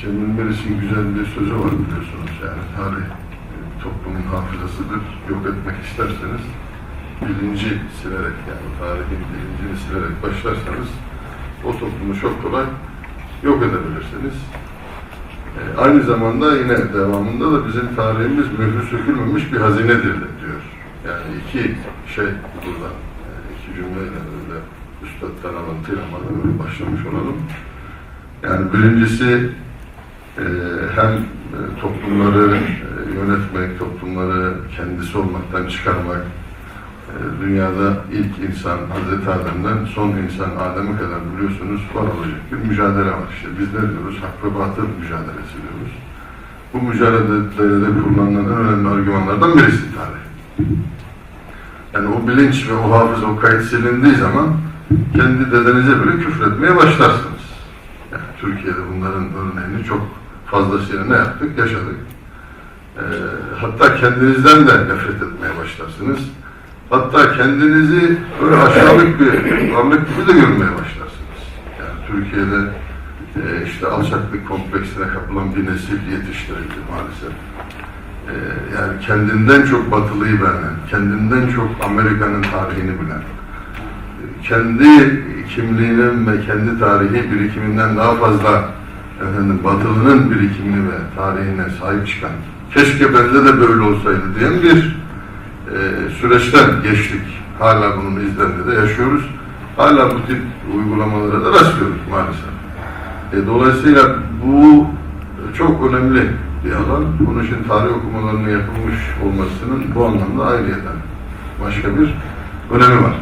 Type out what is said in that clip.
Cemil Meriç'in güzel bir sözü var biliyorsunuz yani tarih e, toplumun hafızasıdır. Yok etmek isterseniz bilinci silerek yani tarihin bilincini silerek başlarsanız o toplumu çok kolay yok edebilirsiniz. E, aynı zamanda yine devamında da bizim tarihimiz mührü sökülmemiş bir hazinedir diyor. Yani iki şey buradan, yani iki cümleyle öyle üstaddan alıntıyla başlamış olalım. Yani birincisi e, hem e, toplumları e, yönetmek, toplumları kendisi olmaktan çıkarmak, e, dünyada ilk insan Hazreti Adem'den son insan Adem'e kadar biliyorsunuz var olacak bir mücadele var. İşte biz ne diyoruz? Hak ve batıl mücadelesi diyoruz. Bu mücadelede kullanılan önemli argümanlardan birisi tarih. Yani o bilinç ve o hafıza, o kayıt silindiği zaman kendi dedenize bile küfretmeye başlarsınız. Yani Türkiye'de bunların örneğini çok fazlasıyla ne yaptık? Yaşadık. Ee, hatta kendinizden de nefret etmeye başlarsınız. Hatta kendinizi böyle aşağılık bir varlık gibi de görmeye başlarsınız. Yani Türkiye'de e, işte alçaklık kompleksine kapılan bir nesil yetiştirildi maalesef. Ee, yani kendinden çok batılıyı bilen, kendinden çok Amerika'nın tarihini bilen, kendi kimliğinin ve kendi tarihi birikiminden daha fazla efendim, batılının birikimini ve tarihine sahip çıkan, keşke bende de böyle olsaydı diyen bir e, süreçten geçtik. Hala bunun izlerinde de yaşıyoruz. Hala bu tip uygulamalara da rastlıyoruz maalesef. E, dolayısıyla bu çok önemli bir alan. Bunun için tarih okumalarının yapılmış olmasının bu anlamda ayrıyeten başka bir önemi var.